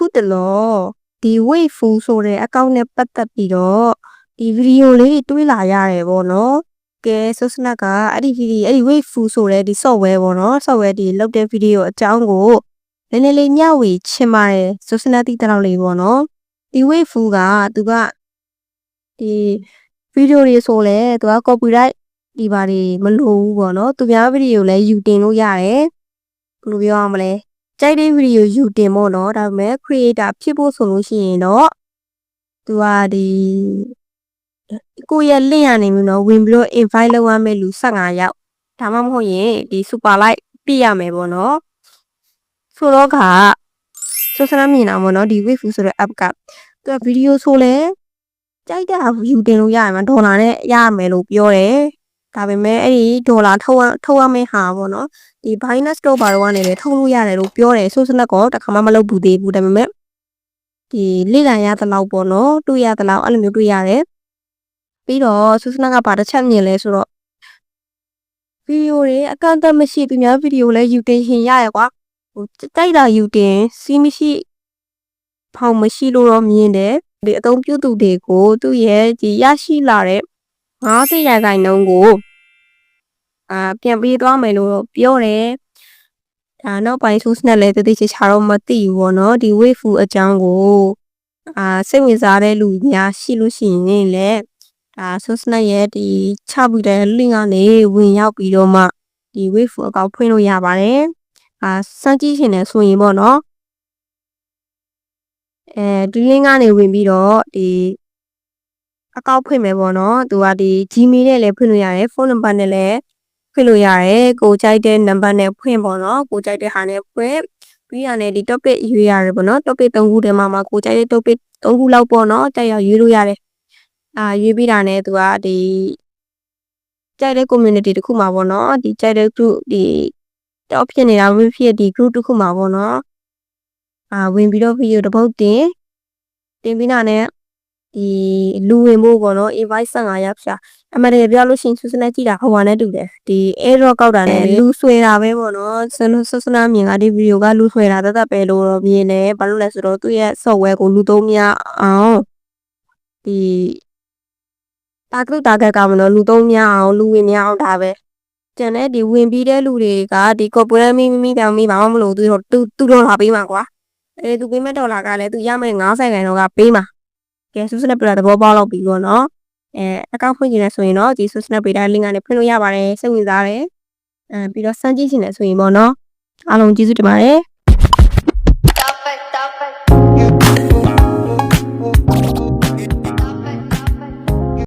အခုတလောဒီ wait full ဆိုတဲ့အကောင့်နဲ့ပတ်သက်ပြီးတော့ဒီဗီဒီယိုလေးတွေတွေးလာရတယ်ပေါ့နော်ကဲဆိုစနက်ကအဲ့ဒီဗီဒီအဲ့ဒီ wait full ဆိုတဲ့ဒီ software ပေါ့နော် software ဒီလောက်တဲ့ဗီဒီယိုအကြောင်းကိုနည်းနည်းလေးမျှဝေချင်ပါတယ်ဆိုစနက်တိတလောက်လေးပေါ့နော်ဒီ wait full ကသူကဒီဗီဒီယိုတွေဆိုလဲသူက copyright ဒီပါတွေမလိုဘူးပေါ့နော်သူများဗီဒီယိုလည်းယူတင်လို့ရတယ်ဘယ်လိုပြောရမလဲ ကြိုက်တဲ့ဗီဒီယိုယူတင်ပေါ့နော်ဒါပေမဲ့ creator ဖြစ်ဖို့ဆိုလို့ရှိရင်တော့သူကဒီကိုယ့်ရဲ့ link ကနေမျိုးနော်ဝင်ပြီးတော့ invite လုပ်ရမယ့်လူ15ယောက်ဒါမှမဟုတ်ရင်ဒီ super like ပြည့်ရမယ်ပေါ့နော်ဆိုတော့ကဆိုစနာမြင်တာပေါ့နော်ဒီ wave ဆိုတဲ့ app ကသူကဗီဒီယိုဆိုလဲကြိုက်တဲ့ယူတင်လို့ရရမှာဒေါ်လာနဲ့ရရမယ်လို့ပြောတယ် ဒါပေမဲ့အဲ့ဒီဒေါ်လာထုတ်ရထုတ်ရမယ့်ဟာပေါ့နော်ဒီ Binance Store ဘာတော့ကနေလည်းထုတ်လို့ရတယ်လို့ပြောတယ်ဆိုစနက်ကောတခါမှမလုပ်ဘူးသေးဘူးဒါပေမဲ့ဒီလေ့လာရသလောက်ပေါ့နော်တွေ့ရသလောက်အဲ့လိုမျိုးတွေ့ရတယ်ပြီးတော့ဆိုစနက်ကဘာတစ်ချက်မြင်လဲဆိုတော့ဗီဒီယိုတွေအကန့်အသတ်မရှိသူများဗီဒီယိုလည်းယူတင်ရှင်ရရကွာဟိုတိုက်တာယူတင်စီးမရှိဖောင်မရှိလို့တော့မြင်တယ်ဒီအသုံးပြုသူတွေကိုသူ့ရဲ့ဒီရရှိလာတဲ့ 50ရာခိုင်နှုန်းကိုအာပြန်ပေးသွားမယ်လို့တော့ပြောတယ်ဒါနောက်ပိုင်းဆိုးစနဲ့လည်းတတိချချာတော့မသိဘူးပေါ့နော်ဒီ wave food အကြောင်းကိုအာစိတ်ဝင်စားတဲ့လူများရှိလို့ရှိရင်လည်းဒါဆိုးစနဲ့ရဲ့ဒီချပြီးတဲ့ link ကနေဝင်ရောက်ပြီးတော့မှဒီ wave food အကောင့်ဖွင့်လို့ရပါတယ်အာစမ်းကြည့်ရှင်တယ်ဆိုရင်ပေါ့နော်အဲဒီ link ကနေဝင်ပြီးတော့ဒီ အကောင့်ဖွင့်မယ်ပေါ့နော်သူကဒီ Gmail နဲ့လည်းဖွင့်လို့ရတယ်ဖုန်းနံပါတ်နဲ့လည်းဖွင့်လို့ရတယ်ကိုကြိုက်တဲ့နံပါတ်နဲ့ဖွင့်ပေါ့နော်ကိုကြိုက်တဲ့ဟာနဲ့ဖွင့်ပြီးရတယ်ဒီ topic ရွေးရတယ်ပေါ့နော် topic 3ခုထဲမှာမှာကိုကြိုက်တဲ့ topic 3ခုလောက်ပေါ့နော်တိုက်ရောက်ရွေးလို့ရတယ်အာရွေးပြီးတာနဲ့သူကဒီကြိုက်တဲ့ community တစ်ခုမှာပေါ့နော်ဒီကြိုက်တဲ့ group ဒီ top ဖြစ်နေတာမဖြစ်ဒီ group တစ်ခုမှာပေါ့နော်အာဝင်ပြီးတော့ video တစ်ပုတ်တင်တင်ပြီးတာနဲ့ ဒီလူဝင်ဖို့ပေါ့နော် invite 15ယောက်ရှာအမှန်တကယ်ပြောလို့ရှိရင်ဆူစနက်ကြည့်တာဟိုဟာနဲ့တူတယ်ဒီ airdrop ကောက်တာနဲ့လူဆွဲတာပဲပေါ့နော်ဆနဆဆနာမြင်ကဒီဗီဒီယိုကလူဆွဲတာတသက်ပဲလို့တော့မြင်တယ်ဘာလို့လဲဆိုတော့သူ့ရဲ့ software ကိုလူသုံးများအောင်ဒီတာကလုတာကက်ကမလို့လူသုံးများအောင်လူဝင်များအောင်ဒါပဲကျန်တဲ့ဒီဝင်ပြီးတဲ့လူတွေကဒီ corporate မိမိတောင်မိဘာမှမလို့သူတို့သူတို့လာပေးမှာကွာအဲသူပေးမဲ့ဒေါ်လာကလည်းသူရမယ့်90ခိုင်တော့ကပေးမှာ ကဲဆူစနက်ပြတာသဘောပေါက်တော့ပြီပေါ့နော်အဲအကောင့်ဖွင့်ကြည့်နေဆိုရင်တော့ဒီ Social Media link ကနေဖွင့်လို့ရပါတယ်စိတ်ဝင်စားတယ်အဲပြီးတော့စမ်းကြည့်ချင်တယ်ဆိုရင်ပေါ့နော်အားလုံးကျေးဇူးတင်ပါတယ်